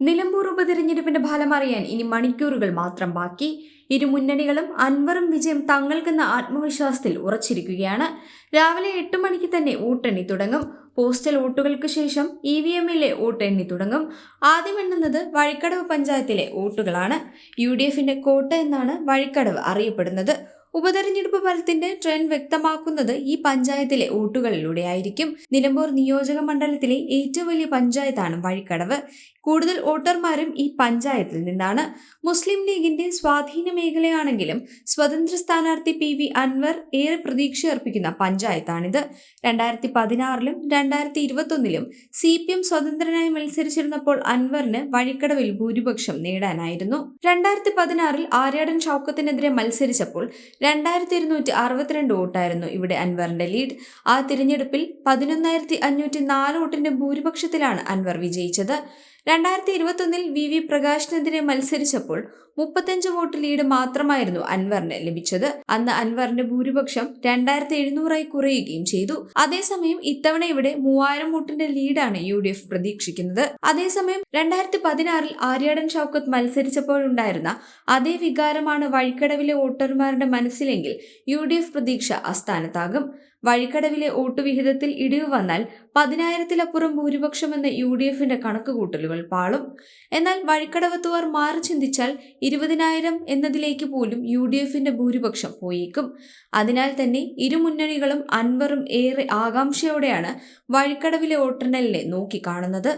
നിലമ്പൂർ ഉപതെരഞ്ഞെടുപ്പിന്റെ ഫലം അറിയാൻ ഇനി മണിക്കൂറുകൾ മാത്രം ബാക്കി. ഇരു മുന്നണികളും അൻവറും വിജയം തങ്ങൾക്കെന്ന ആത്മവിശ്വാസത്തിൽ ഉറച്ചിരിക്കുകയാണ്. രാവിലെ എട്ട് മണിക്ക് തന്നെ വോട്ടെണ്ണി തുടങ്ങും. പോസ്റ്റൽ വോട്ടുകൾക്ക് ശേഷം ഇ വി എമ്മിലെ വോട്ടെണ്ണി തുടങ്ങും. ആദ്യം എണ്ണുന്നത് വഴിക്കടവ് പഞ്ചായത്തിലെ വോട്ടുകളാണ്. യു ഡി എഫിന്റെ കോട്ട എന്നാണ് വഴിക്കടവ് അറിയപ്പെടുന്നത്. ഉപതെരഞ്ഞെടുപ്പ് ഫലത്തിന്റെ ട്രെൻഡ് വ്യക്തമാക്കുന്നത് ഈ പഞ്ചായത്തിലെ വോട്ടുകളിലൂടെയായിരിക്കും. നിലമ്പൂർ നിയോജക മണ്ഡലത്തിലെ ഏറ്റവും വലിയ പഞ്ചായത്താണ് വഴിക്കടവ്. കൂടുതൽ വോട്ടർമാരും ഈ പഞ്ചായത്തിൽ നിന്നാണ്. മുസ്ലിം ലീഗിന്റെ സ്വാധീന മേഖലയാണെങ്കിലും സ്വതന്ത്ര സ്ഥാനാർത്ഥി പി വി അൻവർ ഏറെ പ്രതീക്ഷയർപ്പിക്കുന്ന പഞ്ചായത്താണിത്. രണ്ടായിരത്തി പതിനാറിലും രണ്ടായിരത്തി ഇരുപത്തൊന്നിലും സി പി എം സ്വതന്ത്രനായി മത്സരിച്ചിരുന്നപ്പോൾ അൻവറിന് വഴിക്കടവിൽ ഭൂരിപക്ഷം നേടാനായിരുന്നു. രണ്ടായിരത്തി പതിനാറിൽ ആര്യാടൻ ഷൗക്കത്തിനെതിരെ മത്സരിച്ചപ്പോൾ രണ്ടായിരത്തി ഇരുന്നൂറ്റി അറുപത്തിരണ്ട് വോട്ടായിരുന്നു ഇവിടെ അൻവറിന്റെ ലീഡ്. ആ തിരഞ്ഞെടുപ്പിൽ പതിനൊന്നായിരത്തി അഞ്ഞൂറ്റി നാല് വോട്ടിന്റെ ഭൂരിപക്ഷത്തിലാണ് അൻവർ വിജയിച്ചത്. രണ്ടായിരത്തി ഇരുപത്തൊന്നിൽ വി വി പ്രകാശിനെതിരെ മത്സരിച്ചപ്പോൾ മുപ്പത്തഞ്ച് വോട്ട് ലീഡ് മാത്രമായിരുന്നു അൻവറിന് ലഭിച്ചത്. അന്ന് അൻവറിന്റെ ഭൂരിപക്ഷം രണ്ടായിരത്തി എഴുന്നൂറായി കുറയുകയും ചെയ്തു. അതേസമയം ഇത്തവണ ഇവിടെ മൂവായിരം വോട്ടിന്റെ ലീഡാണ് യു ഡി എഫ് പ്രതീക്ഷിക്കുന്നത്. അതേസമയം രണ്ടായിരത്തി പതിനാറിൽ ആര്യാടൻ ഷൗക്കത്ത് മത്സരിച്ചപ്പോഴുണ്ടായിരുന്ന അതേ വികാരമാണ് വഴിക്കടവിലെ വോട്ടർമാരുടെ മനസ്സിലെങ്കിൽ യു ഡി എഫ് പ്രതീക്ഷ അസ്ഥാനത്താകും വഴിക്കടവിലെ വോട്ട് വിഹിതത്തിൽ ഇടിവ് വന്നാൽ പതിനായിരത്തിലപ്പുറം ഭൂരിപക്ഷമെന്ന യു ഡി എഫിന്റെ കണക്കുകൂട്ടലുകൾ പാളും. എന്നാൽ വഴിക്കടവത്തുകാർ മാറി ചിന്തിച്ചാൽ ഇരുപതിനായിരം എന്നതിലേക്ക് പോലും യു ഡി എഫിന്റെ ഭൂരിപക്ഷം പോയേക്കും. അതിനാൽ തന്നെ ഇരുമുന്നണികളും അൻവറും ഏറെ ആകാംക്ഷയോടെയാണ് വഴിക്കടവിലെ വോട്ടെണ്ണലിനെ നോക്കിക്കാണുന്നത്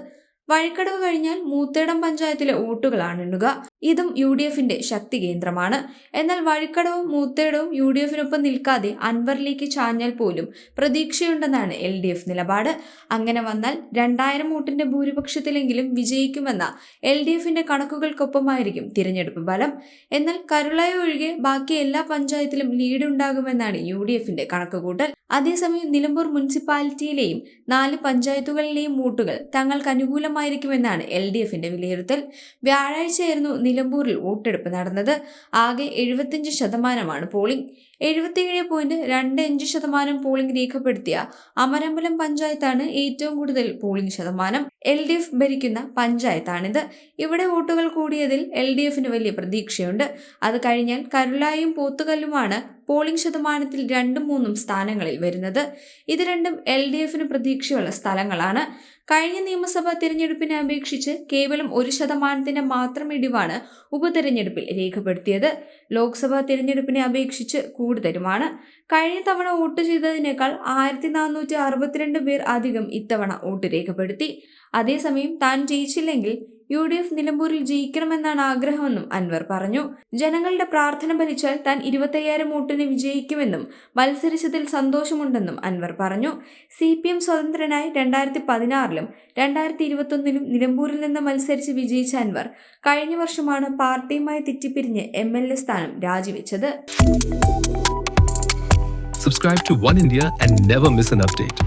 വഴിക്കടവ് കഴിഞ്ഞാൽ മൂത്തേടം പഞ്ചായത്തിലെ വോട്ടുകളാണ് എണ്ണുക ഇതും യു ഡി എഫിന്റെ ശക്തി കേന്ദ്രമാണ്. എന്നാൽ വഴിക്കടവും മൂത്തേടവും യു ഡി എഫിനൊപ്പം നിൽക്കാതെ അൻവറിലേക്ക് ചാഞ്ഞാൽ പോലും പ്രതീക്ഷയുണ്ടെന്നാണ് എൽ ഡി എഫ് നിലപാട്. അങ്ങനെ വന്നാൽ രണ്ടായിരം വോട്ടിന്റെ ഭൂരിപക്ഷത്തിലെങ്കിലും വിജയിക്കുമെന്ന എൽ ഡി എഫിന്റെ കണക്കുകൾക്കൊപ്പമായിരിക്കും തിരഞ്ഞെടുപ്പ് ഫലം. എന്നാൽ കരുളായ ഒഴികെ ബാക്കി എല്ലാ പഞ്ചായത്തിലും ലീഡ് ഉണ്ടാകുമെന്നാണ് യു ഡി എഫിന്റെ കണക്കുകൂട്ടൽ. അതേസമയം നിലമ്പൂർ മുനിസിപ്പാലിറ്റിയിലെയും നാല് പഞ്ചായത്തുകളിലെയും വോട്ടുകൾ തങ്ങൾക്ക് അനുകൂലമായിരിക്കുമെന്നാണ് എൽ ഡി എഫിന്റെ വിലയിരുത്തൽ. വ്യാഴാഴ്ചയായിരുന്നു നിലമ്പൂരിൽ വോട്ടെടുപ്പ് നടന്നത്. ആകെ എഴുപത്തിയഞ്ച് ശതമാനമാണ് പോളിംഗ്. എഴുപത്തിയേഴ് പോയിന്റ് രണ്ട് അഞ്ച് ശതമാനം പോളിംഗ് രേഖപ്പെടുത്തിയ അമരമ്പലം പഞ്ചായത്താണ് ഏറ്റവും കൂടുതൽ പോളിംഗ് ശതമാനം. എൽ ഡി എഫ് ഭരിക്കുന്ന പഞ്ചായത്താണിത്. ഇവിടെ വോട്ടുകൾ കൂടിയതിൽ എൽ ഡി എഫിന് വലിയ പ്രതീക്ഷയുണ്ട്. അത് കഴിഞ്ഞാൽ കരുളായും പോത്തുകല്ലുമാണ് പോളിംഗ് ശതമാനത്തിൽ രണ്ടും മൂന്നും സ്ഥാനങ്ങളിൽ വരുന്നത്. ഇത് രണ്ടും എൽ ഡി എഫിന് പ്രതീക്ഷയുള്ള സ്ഥലങ്ങളാണ്. കഴിഞ്ഞ നിയമസഭാ തിരഞ്ഞെടുപ്പിനെ അപേക്ഷിച്ച് കേവലം ഒരു ശതമാനത്തിന്റെ മാത്രം ഇടിവാണ് ഉപതെരഞ്ഞെടുപ്പിൽ രേഖപ്പെടുത്തിയത്. ലോക്സഭാ തിരഞ്ഞെടുപ്പിനെ അപേക്ഷിച്ച് കൂടുതലുമാണ്. കഴിഞ്ഞ തവണ വോട്ട് ചെയ്തതിനേക്കാൾ ആയിരത്തി നാനൂറ്റി അറുപത്തിരണ്ട് പേർ അധികം ഇത്തവണ വോട്ട് രേഖപ്പെടുത്തി. അതേസമയം താൻ ജയിച്ചില്ലെങ്കിൽ യു ഡി എഫ് നിലമ്പൂരിൽ ജയിക്കണമെന്നാണ് ആഗ്രഹമെന്നും അൻവർ പറഞ്ഞു. ജനങ്ങളുടെ പ്രാർത്ഥന ഫലിച്ചാൽ താൻ ഇരുപത്തയ്യായിരം വോട്ടിന് വിജയിക്കുമെന്നും മത്സരിച്ചതിൽ സന്തോഷമുണ്ടെന്നും അൻവർ പറഞ്ഞു. സി പി എം സ്വതന്ത്രനായി രണ്ടായിരത്തി പതിനാറിലും രണ്ടായിരത്തി ഇരുപത്തൊന്നിലും നിലമ്പൂരിൽ നിന്ന് മത്സരിച്ച് വിജയിച്ച അൻവർ കഴിഞ്ഞ വർഷമാണ് പാർട്ടിയുമായി തെറ്റിപ്പിരിഞ്ഞ് എം എൽ എ സ്ഥാനം രാജിവെച്ചത്. Subscribe to One India and never miss an update.